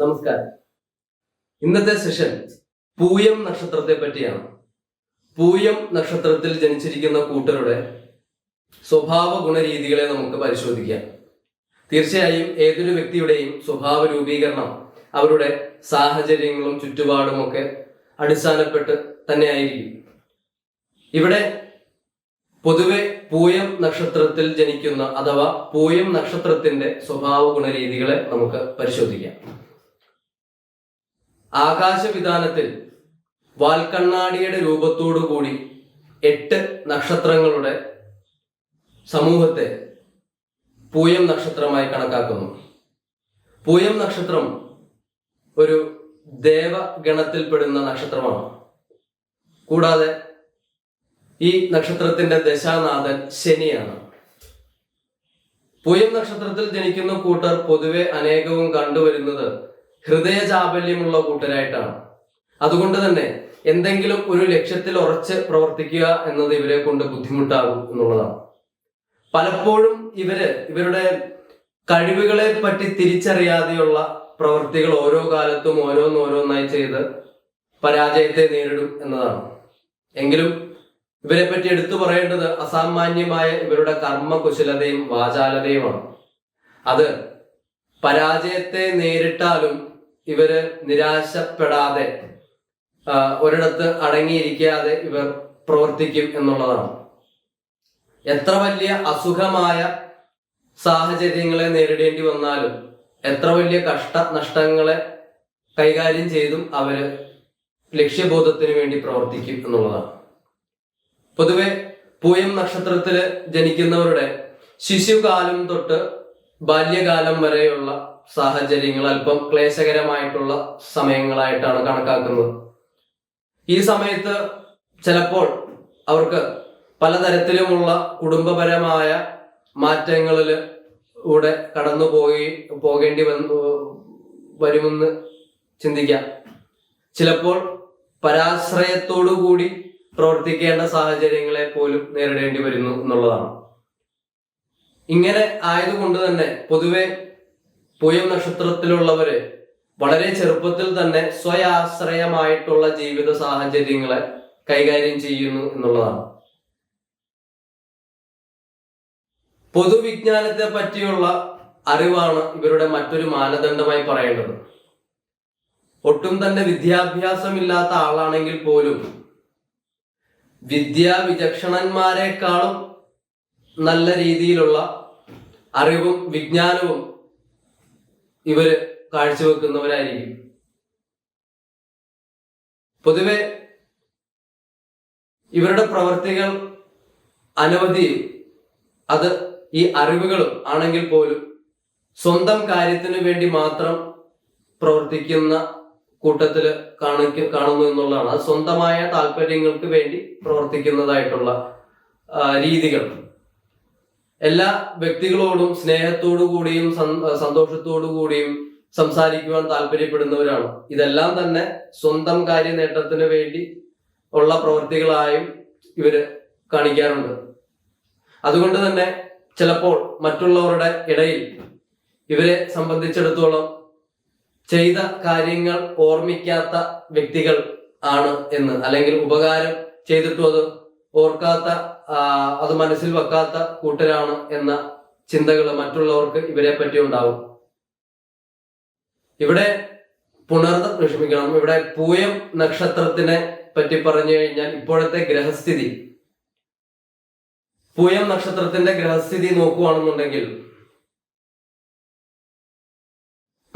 നമസ്കാരം. ഇന്നത്തെ സെഷൻ പൂയം നക്ഷത്രത്തെ പറ്റിയാണ്. പൂയം നക്ഷത്രത്തിൽ ജനിച്ചിരിക്കുന്ന കൂട്ടരുടെ സ്വഭാവ ഗുണരീതികളെ നമുക്ക് പരിശോധിക്കാം. തീർച്ചയായും ഏതൊരു വ്യക്തിയുടെയും സ്വഭാവ രൂപീകരണം അവരുടെ സാഹചര്യങ്ങളും ചുറ്റുപാടും ഒക്കെ അടിസ്ഥാനപ്പെട്ട് തന്നെയായിരിക്കും ഇവിടെ പൊതുവെ പൂയം നക്ഷത്രത്തിൽ ജനിക്കുന്ന അഥവാ പൂയം നക്ഷത്രത്തിന്റെ സ്വഭാവ ഗുണരീതികളെ നമുക്ക് പരിശോധിക്കാം. ആകാശവിധാനത്തിൽ വാൽക്കണ്ണാടിയുടെ രൂപത്തോടു കൂടി എട്ട് നക്ഷത്രങ്ങളുടെ സമൂഹത്തെ പൂയം നക്ഷത്രമായി കണക്കാക്കുന്നു. പൂയം നക്ഷത്രം ഒരു ദേവഗണത്തിൽപ്പെടുന്ന നക്ഷത്രമാണ്. കൂടാതെ ഈ നക്ഷത്രത്തിന്റെ ദശാനാഥൻ ശനിയാണ്. പൂയം നക്ഷത്രത്തിൽ ജനിക്കുന്ന കൂട്ടർ പൊതുവെ അനേകവും കണ്ടുവരുന്നത് ഹൃദയ ചാബല്യമുള്ള കൂട്ടരായിട്ടാണ്. അതുകൊണ്ട് തന്നെ എന്തെങ്കിലും ഒരു ലക്ഷ്യത്തിൽ ഉറച്ച് പ്രവർത്തിക്കുക എന്നത് ഇവരെ കൊണ്ട് ബുദ്ധിമുട്ടാകും എന്നുള്ളതാണ്. പലപ്പോഴും ഇവർ ഇവരുടെ കഴിവുകളെ പറ്റി തിരിച്ചറിയാതെയുള്ള പ്രവൃത്തികൾ ഓരോ കാലത്തും ഓരോന്നോരോന്നായി ചെയ്ത് പരാജയത്തെ നേരിടും എന്നതാണ്. എങ്കിലും ഇവരെ പറ്റി എടുത്തു പറയേണ്ടത് അസാമാന്യമായ ഇവരുടെ കർമ്മകുശലതയും വാചാലതയുമാണ്. അത് പരാജയത്തെ നേരിട്ടാലും ഇവർ നിരാശപ്പെടാതെ ഒരിടത്ത് അടങ്ങിയിരിക്കാതെ ഇവർ പ്രവർത്തിക്കും എന്നുള്ളതാണ്. എത്ര വലിയ അസുഖമായ സാഹചര്യങ്ങളെ നേരിടേണ്ടി വന്നാലും എത്ര വലിയ കഷ്ട നഷ്ടങ്ങളെ കൈകാര്യം ചെയ്തും അവർ ലക്ഷ്യബോധത്തിന് വേണ്ടി പ്രവർത്തിക്കും എന്നുള്ളതാണ്. പൊതുവെ പൂയം നക്ഷത്രത്തിൽ ജനിക്കുന്നവരുടെ ശിശുകാലം തൊട്ട് ബാല്യകാലം വരെയുള്ള സാഹചര്യങ്ങൾ അല്പം ക്ലേശകരമായിട്ടുള്ള സമയങ്ങളായിട്ടാണ് കണക്കാക്കുന്നത്. ഈ സമയത്ത് ചിലപ്പോൾ അവർക്ക് പലതരത്തിലുമുള്ള കുടുംബപരമായ മാറ്റങ്ങളിൽ കൂടെ കടന്നു പോയി പോകേണ്ടി വന്നു വരുമെന്ന് ചിന്തിക്കാം. ചിലപ്പോൾ പരാശ്രയത്തോടു കൂടി പ്രവർത്തിക്കേണ്ട സാഹചര്യങ്ങളെ പോലും നേരിടേണ്ടി വരുന്നു എന്നുള്ളതാണ്. ഇങ്ങനെ ആയതുകൊണ്ട് തന്നെ പൊതുവെ പൂയം നക്ഷത്രത്തിലുള്ളവര് വളരെ ചെറുപ്പത്തിൽ തന്നെ സ്വയാശ്രയമായിട്ടുള്ള ജീവിത സാഹചര്യങ്ങളെ കൈകാര്യം ചെയ്യുന്നു എന്നുള്ളതാണ്. പൊതുവിജ്ഞാനത്തെ പറ്റിയുള്ള അറിവാണ് ഇവരുടെ മറ്റൊരു മാനദണ്ഡമായി പറയേണ്ടത്. ഒട്ടും തന്നെ വിദ്യാഭ്യാസമില്ലാത്ത ആളാണെങ്കിൽ പോലും വിദ്യാ വിചക്ഷണന്മാരെക്കാളും നല്ല രീതിയിലുള്ള അറിവും വിജ്ഞാനവും ഇവർ കാഴ്ചവെക്കുന്നവരായിരിക്കും. പൊതുവെ ഇവരുടെ പ്രവർത്തികൾ അനവധി. അത് ഈ അറിവുകളും ആണെങ്കിൽ പോലും സ്വന്തം കാര്യത്തിന് വേണ്ടി മാത്രം പ്രവർത്തിക്കുന്ന കൂട്ടത്തിൽ കാണിക്ക കാണുന്നു എന്നുള്ളതാണ്. അത് സ്വന്തമായ താല്പര്യങ്ങൾക്ക് വേണ്ടി പ്രവർത്തിക്കുന്നതായിട്ടുള്ള രീതികൾ. എല്ലാ വ്യക്തികളോടും സ്നേഹത്തോടു കൂടിയും സന്തോഷത്തോടു കൂടിയും സംസാരിക്കുവാൻ താല്പര്യപ്പെടുന്നവരാണ്. ഇതെല്ലാം തന്നെ സ്വന്തം കാര്യ നേട്ടത്തിന് വേണ്ടി ഉള്ള പ്രവൃത്തികളായും ഇവർ കാണിക്കാറുണ്ട്. അതുകൊണ്ട് തന്നെ ചിലപ്പോൾ മറ്റുള്ളവരുടെ ഇടയിൽ ഇവരെ സംബന്ധിച്ചിടത്തോളം ചെയ്ത കാര്യങ്ങൾ ഓർമ്മിക്കാത്ത വ്യക്തികൾ ആണ് എന്ന് അല്ലെങ്കിൽ ഉപകാരം ചെയ്തിട്ടും അത് ഓർക്കാത്ത അത് മനസ്സിൽ വെക്കാത്ത കൂട്ടരാണ് എന്ന ചിന്തകൾ മറ്റുള്ളവർക്ക് ഇവരെ പറ്റി ഉണ്ടാവും. ഇവിടെ പുണർന്ന് വിഷമിക്കണം. ഇവിടെ പൂയം നക്ഷത്രത്തിനെ പറ്റി പറഞ്ഞു കഴിഞ്ഞാൽ ഇപ്പോഴത്തെ ഗ്രഹസ്ഥിതി. പൂയം നക്ഷത്രത്തിന്റെ ഗ്രഹസ്ഥിതി നോക്കുകയാണെന്നുണ്ടെങ്കിൽ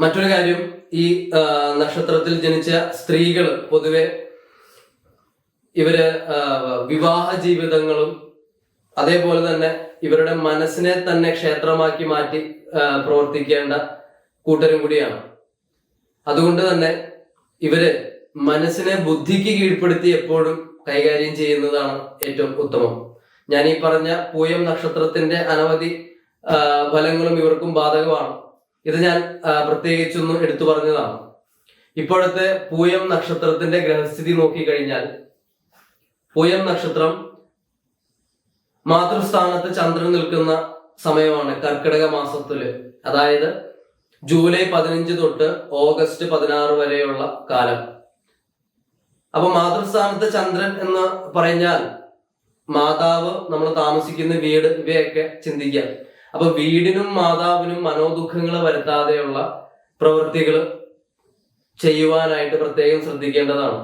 മറ്റൊരു കാര്യം ഈ നക്ഷത്രത്തിൽ ജനിച്ച സ്ത്രീകൾ പൊതുവെ ഇവർ വിവാഹ ജീവിതങ്ങളും അതേപോലെ തന്നെ ഇവരുടെ മനസ്സിനെ തന്നെ ക്ഷേത്രമാക്കി മാറ്റി പ്രവർത്തിക്കേണ്ട കൂട്ടരും കൂടിയാണ്. അതുകൊണ്ട് തന്നെ ഇവർ മനസ്സിനെ ബുദ്ധിക്ക് കീഴ്പ്പെടുത്തി എപ്പോഴും കൈകാര്യം ചെയ്യുന്നതാണ് ഏറ്റവും ഉത്തമം. ഞാൻ ഈ പറഞ്ഞ പൂയം നക്ഷത്രത്തിന്റെ അനവധി ഫലങ്ങളും ഇവർക്കും ബാധകമാണ്. ഇത് ഞാൻ പ്രത്യേകിച്ചൊന്നും എടുത്തു പറഞ്ഞതാണ്. ഇപ്പോഴത്തെ പൂയം നക്ഷത്രത്തിന്റെ ഗ്രഹസ്ഥിതി നോക്കിക്കഴിഞ്ഞാൽ പൂയം നക്ഷത്രം മാതൃസ്ഥാനത്ത് ചന്ദ്രൻ നിൽക്കുന്ന സമയമാണ് കർക്കിടക മാസത്തിൽ. അതായത് ജൂലൈ പതിനഞ്ച് തൊട്ട് ഓഗസ്റ്റ് പതിനാറ് വരെയുള്ള കാലം. അപ്പൊ മാതൃസ്ഥാനത്ത് ചന്ദ്രൻ എന്ന് പറഞ്ഞാൽ മാതാവ് നമ്മൾ താമസിക്കുന്ന വീട് ഇവയൊക്കെ ചിന്തിക്കാം അപ്പൊ വീടിനും മാതാവിനും മനോദുഃഖങ്ങൾ വരുത്താതെയുള്ള പ്രവൃത്തികൾ ചെയ്യുവാനായിട്ട് പ്രത്യേകം ശ്രദ്ധിക്കേണ്ടതാണ്.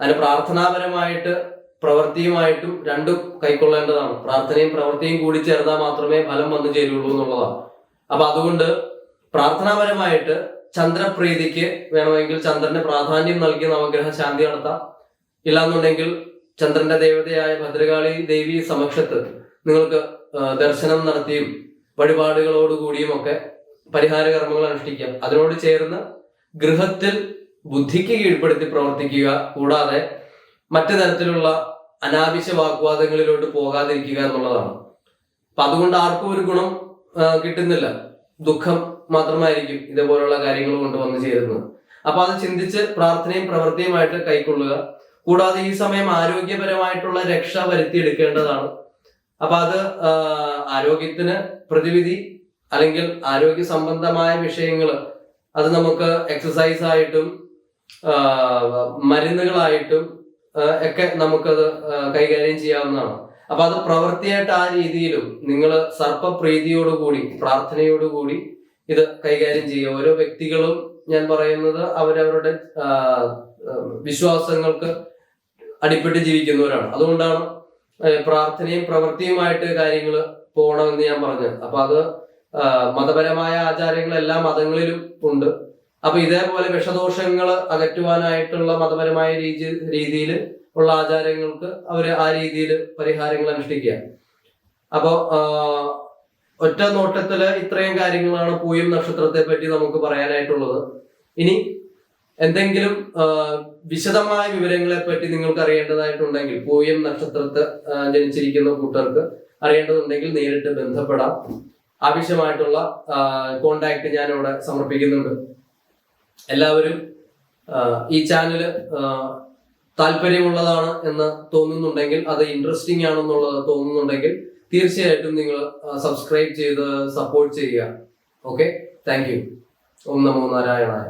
അതിന് പ്രാർത്ഥനാപരമായിട്ട് പ്രവൃത്തിയുമായിട്ടും രണ്ടും കൈക്കൊള്ളേണ്ടതാണ്. പ്രാർത്ഥനയും പ്രവൃത്തിയും കൂടി ചേർന്നാൽ മാത്രമേ ഫലം വന്നു ചേരുള്ളൂ എന്നുള്ളതാണ്. അപ്പൊ അതുകൊണ്ട് പ്രാർത്ഥനാപരമായിട്ട് ചന്ദ്രപ്രീതിക്ക് വേണമെങ്കിൽ ചന്ദ്രന് പ്രാധാന്യം നൽകി നവഗ്രഹ ശാന്തി നടത്താം. ഇല്ലാന്നുണ്ടെങ്കിൽ ചന്ദ്രന്റെ ദേവതയായ ഭദ്രകാളി ദേവി സമക്ഷത്ത് നിങ്ങൾക്ക് ദർശനം നടത്തിയും വഴിപാടുകളോടുകൂടിയും ഒക്കെ പരിഹാര കർമ്മങ്ങൾ അനുഷ്ഠിക്കാം. അതിനോട് ചേർന്ന് ഗൃഹത്തിൽ ബുദ്ധിക്ക് കീഴ്പ്പെടുത്തി പ്രവർത്തിക്കുക. കൂടാതെ മറ്റു തരത്തിലുള്ള അനാവശ്യ വാഗ്വാദങ്ങളിലോട്ട് പോകാതിരിക്കുക എന്നുള്ളതാണ്. അപ്പൊ അതുകൊണ്ട് ആർക്കും ഒരു ഗുണം കിട്ടുന്നില്ല. ദുഃഖം മാത്രമായിരിക്കും ഇതേപോലുള്ള കാര്യങ്ങൾ കൊണ്ട് വന്നു ചേരുന്നത്. അപ്പൊ അത് ചിന്തിച്ച് പ്രാർത്ഥനയും പ്രവൃത്തിയുമായിട്ട് കൈക്കൊള്ളുക. കൂടാതെ ഈ സമയം ആരോഗ്യപരമായിട്ടുള്ള രക്ഷ വരുത്തിയെടുക്കേണ്ടതാണ്. അപ്പൊ അത് ആരോഗ്യത്തിന് പ്രതിവിധി അല്ലെങ്കിൽ ആരോഗ്യ സംബന്ധമായ വിഷയങ്ങൾ അത് നമുക്ക് എക്സസൈസ് ആയിട്ടും മരുന്നുകളായിട്ടും ഒക്കെ നമുക്കത് കൈകാര്യം ചെയ്യാവുന്നതാണ്. അപ്പൊ അത് പ്രവൃത്തിയായിട്ട് ആ രീതിയിലും നിങ്ങൾ സർപ്പപ്രീതിയോടുകൂടി പ്രാർത്ഥനയോടുകൂടി ഇത് കൈകാര്യം ചെയ്യുക. ഓരോ വ്യക്തികളും ഞാൻ പറയുന്നത് അവരവരുടെ വിശ്വാസങ്ങൾക്ക് അടിപ്പെട്ട് ജീവിക്കുന്നവരാണ്. അതുകൊണ്ടാണ് പ്രാർത്ഥനയും പ്രവൃത്തിയുമായിട്ട് കാര്യങ്ങൾ പോകണമെന്ന് ഞാൻ പറഞ്ഞത്. അപ്പൊ അത് മതപരമായ ആചാരങ്ങൾ എല്ലാ മതങ്ങളിലും ഉണ്ട്. അപ്പൊ ഇതേപോലെ വിഷദോഷങ്ങൾ അകറ്റുവാനായിട്ടുള്ള മതപരമായ രീതി രീതിയിൽ ഉള്ള ആചാരങ്ങൾക്ക് അവർ ആ രീതിയിൽ പരിഹാരങ്ങൾ അനുഷ്ഠിക്കുക. അപ്പോ ആ, ഒറ്റ നോട്ടത്തിൽ ഇത്രയും കാര്യങ്ങളാണ് പൂയം നക്ഷത്രത്തെ പറ്റി നമുക്ക് പറയാനായിട്ടുള്ളത്. ഇനി എന്തെങ്കിലും വിശദമായ വിവരങ്ങളെ പറ്റി നിങ്ങൾക്ക് അറിയേണ്ടതായിട്ടുണ്ടെങ്കിൽ പൂയം നക്ഷത്രത്തെ ജനിച്ചിരിക്കുന്ന കൂട്ടർക്ക് അറിയേണ്ടതുണ്ടെങ്കിൽ നേരിട്ട് ബന്ധപ്പെടാം. ആവശ്യമായിട്ടുള്ള കോണ്ടാക്ട് ഞാൻ ഇവിടെ സമർപ്പിക്കുന്നുണ്ട്. എല്ലാവരും ഈ ചാനൽ താല്പര്യമുള്ളതാണ് എന്ന് തോന്നുന്നുണ്ടെങ്കിൽ അത് ഇൻട്രസ്റ്റിംഗ് ആണെന്നുള്ളത് തോന്നുന്നുണ്ടെങ്കിൽ തീർച്ചയായിട്ടും നിങ്ങൾ സബ്സ്ക്രൈബ് ചെയ്ത് സപ്പോർട്ട് ചെയ്യുക. ഓക്കെ താങ്ക് യു ഓം നമോ നാരായണായ.